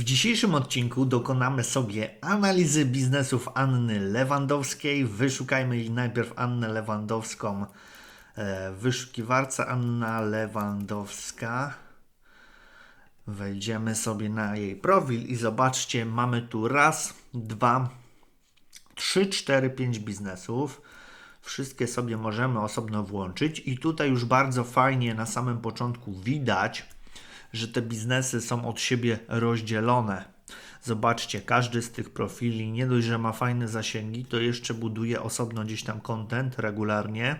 W dzisiejszym odcinku dokonamy sobie analizy biznesów Anny Lewandowskiej. Wyszukajmy najpierw Annę Lewandowską e, w wyszukiwarce Anna Lewandowska. Wejdziemy sobie na jej profil i zobaczcie, mamy tu raz, dwa, trzy, cztery, pięć biznesów. Wszystkie sobie możemy osobno włączyć i tutaj już bardzo fajnie na samym początku widać, że te biznesy są od siebie rozdzielone. Zobaczcie, każdy z tych profili nie dość, że ma fajne zasięgi, to jeszcze buduje osobno gdzieś tam content regularnie.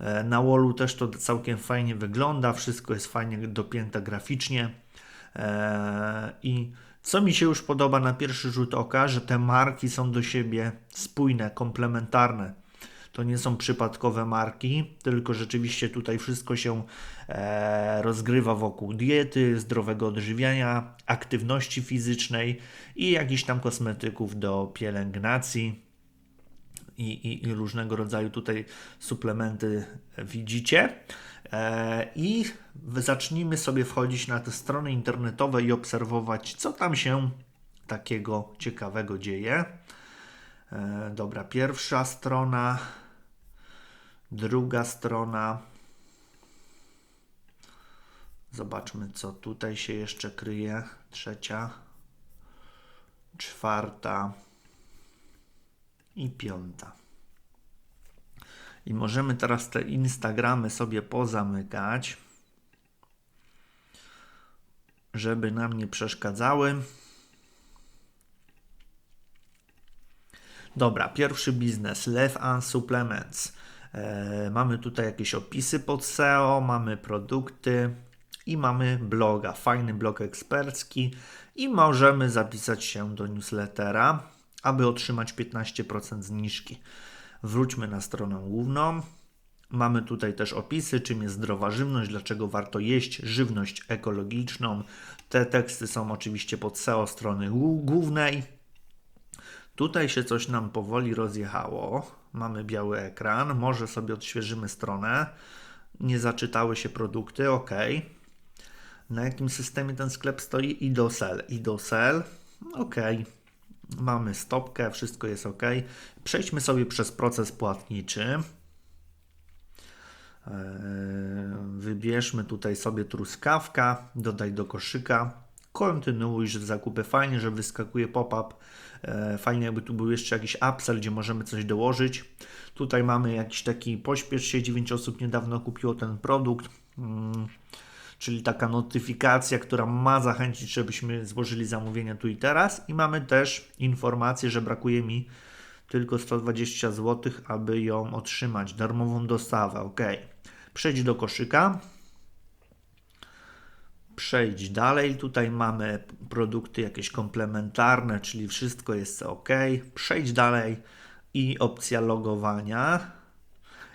E, Na wallu też to całkiem fajnie wygląda, wszystko jest fajnie dopięte graficznie. E, I co mi się już podoba na pierwszy rzut oka, że te marki są do siebie spójne, komplementarne. To nie są przypadkowe marki, tylko rzeczywiście tutaj wszystko się e, rozgrywa wokół diety, zdrowego odżywiania, aktywności fizycznej i jakichś tam kosmetyków do pielęgnacji. I, i, i różnego rodzaju tutaj suplementy widzicie. E, I zacznijmy sobie wchodzić na te strony internetowe i obserwować, co tam się takiego ciekawego dzieje. E, dobra, pierwsza strona, druga strona. Zobaczmy, co tutaj się jeszcze kryje. Trzecia, czwarta i piąta. I możemy teraz te Instagramy sobie pozamykać, żeby nam nie przeszkadzały. Dobra, pierwszy biznes, Lev and Supplements. E, mamy tutaj jakieś opisy pod SEO, mamy produkty i mamy bloga, fajny blog ekspercki i możemy zapisać się do newslettera, aby otrzymać 15% zniżki. Wróćmy na stronę główną. Mamy tutaj też opisy, czym jest zdrowa żywność, dlaczego warto jeść żywność ekologiczną. Te teksty są oczywiście pod SEO strony głó- głównej. Tutaj się coś nam powoli rozjechało. Mamy biały ekran. Może sobie odświeżymy stronę. Nie zaczytały się produkty. OK. Na jakim systemie ten sklep stoi? IDOSEL. IDOSEL. OK. Mamy stopkę, wszystko jest OK. Przejdźmy sobie przez proces płatniczy. Eee, Wybierzmy tutaj sobie truskawka, dodaj do koszyka, kontynuuj że zakupy. Fajnie, że wyskakuje pop-up. Eee, Fajnie, jakby tu był jeszcze jakiś upsell, gdzie możemy coś dołożyć. Tutaj mamy jakiś taki pośpiesz się, 9 osób niedawno kupiło ten produkt. Mm, czyli taka notyfikacja, która ma zachęcić, żebyśmy złożyli zamówienie tu i teraz. I mamy też informację, że brakuje mi tylko 120 zł, aby ją otrzymać. Darmową dostawę, ok. Przejdź do koszyka. Przejdź dalej. Tutaj mamy produkty jakieś komplementarne, czyli wszystko jest ok. Przejdź dalej i opcja logowania.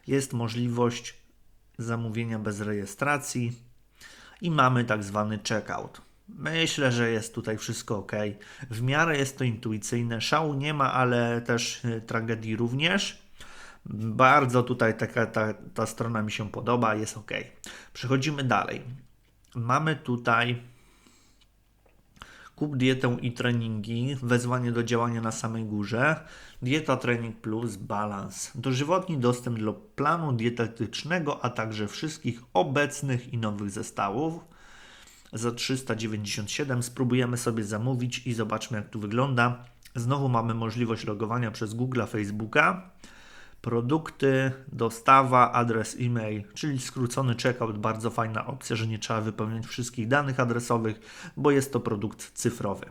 Jest możliwość zamówienia bez rejestracji i mamy tak zwany checkout. Myślę, że jest tutaj wszystko ok. W miarę jest to intuicyjne. Szału nie ma, ale też y, tragedii również. Bardzo tutaj taka, ta, ta strona mi się podoba, jest ok. Przechodzimy dalej. Mamy tutaj kup dietę i treningi, wezwanie do działania na samej górze, dieta, trening plus, balans, dożywotni dostęp do planu dietetycznego, a także wszystkich obecnych i nowych zestawów. Za 397 spróbujemy sobie zamówić i zobaczmy jak tu wygląda. Znowu mamy możliwość logowania przez Google, Facebooka. Produkty, dostawa, adres e-mail, czyli skrócony checkout, bardzo fajna opcja, że nie trzeba wypełniać wszystkich danych adresowych, bo jest to produkt cyfrowy.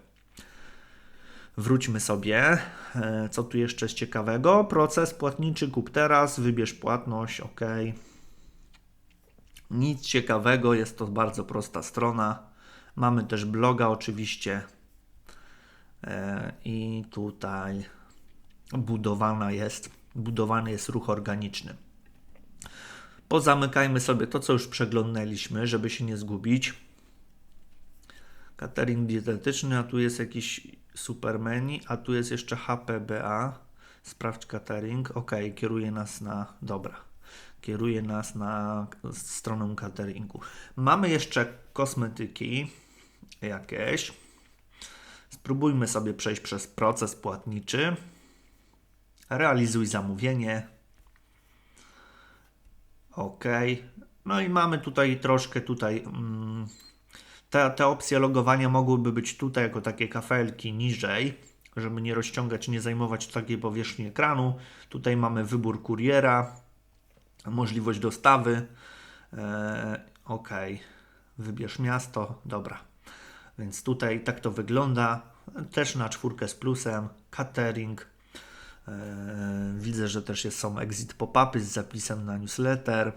Wróćmy sobie, E, co tu jeszcze jest ciekawego. Proces płatniczy, kup teraz, wybierz płatność, ok. Nic ciekawego, jest to bardzo prosta strona. Mamy też bloga oczywiście. E, I tutaj budowana jest, budowany jest ruch organiczny. Pozamykajmy sobie to, co już przeglądnęliśmy, żeby się nie zgubić. Catering dietetyczny, a tu jest jakiś super menu, a tu jest jeszcze HPBA. Sprawdź catering. Ok, kieruje nas na. Dobra. Kieruje nas na stronę cateringu. Mamy jeszcze kosmetyki jakieś. Spróbujmy sobie przejść przez proces płatniczy. Realizuj zamówienie. OK. No i mamy tutaj troszkę tutaj. Mm, te, te opcje logowania mogłyby być tutaj jako takie kafelki niżej, żeby nie rozciągać, nie zajmować takiej powierzchni ekranu. Tutaj mamy wybór kuriera, możliwość dostawy. E, OK. Wybierz miasto. Dobra. Więc tutaj tak to wygląda. Też na czwórkę z plusem. Catering. E, widzę, że też są exit pop-upy z zapisem na newsletter.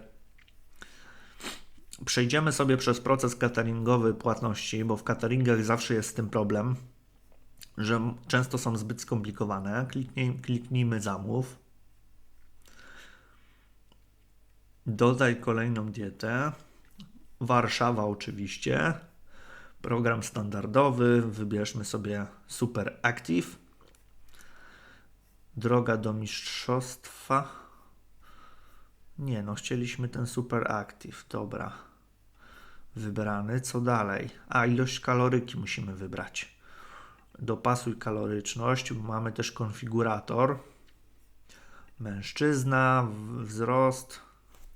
Przejdziemy sobie przez proces cateringowy płatności, bo w cateringach zawsze jest z tym problem, że często są zbyt skomplikowane. Kliknij, kliknijmy zamów. Dodaj kolejną dietę. Warszawa oczywiście. Program standardowy. Wybierzmy sobie Super Active. Droga do mistrzostwa. Nie, no chcieliśmy ten Super Active. Dobra. Wybrany. Co dalej? A, ilość kaloryki musimy wybrać. Dopasuj kaloryczność. Mamy też konfigurator. Mężczyzna, wzrost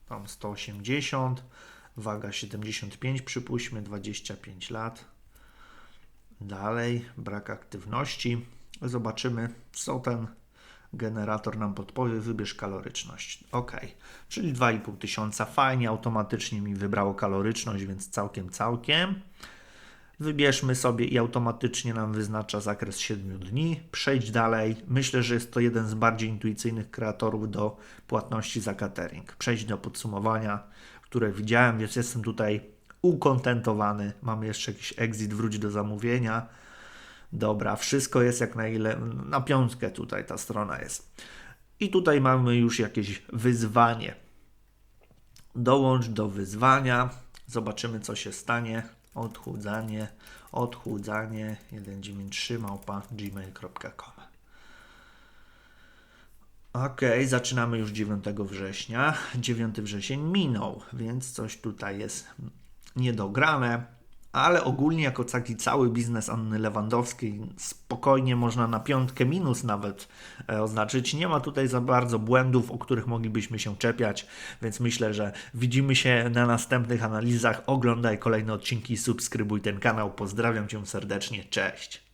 tam 180, waga 75, przypuśćmy 25 lat. Dalej, brak aktywności. Zobaczymy, co ten generator nam podpowie. Wybierz kaloryczność. OK, czyli 2,5 tysiąca. Fajnie, automatycznie mi wybrało kaloryczność, więc całkiem, całkiem. Wybierzmy sobie i automatycznie nam wyznacza zakres 7 dni. Przejdź dalej. Myślę, że jest to jeden z bardziej intuicyjnych kreatorów do płatności za catering. Przejdź do podsumowania, które widziałem, więc jestem tutaj ukontentowany. Mamy jeszcze jakiś exit, wróć do zamówienia. Dobra, wszystko jest jak na ile. Na piątkę tutaj ta strona jest. I tutaj mamy już jakieś wyzwanie. Dołącz do wyzwania. Zobaczymy, co się stanie. Odchudzanie, odchudzanie 193 małpa gmail.com. Ok, zaczynamy już 9 września. 9 wrzesień minął, więc coś tutaj jest niedograne, ale ogólnie jako taki cały biznes Anny Lewandowskiej spokojnie można na piątkę minus nawet e, oznaczyć. Nie ma tutaj za bardzo błędów, o których moglibyśmy się czepiać, więc myślę, że widzimy się na następnych analizach. Oglądaj kolejne odcinki, subskrybuj ten kanał. Pozdrawiam Cię serdecznie, cześć!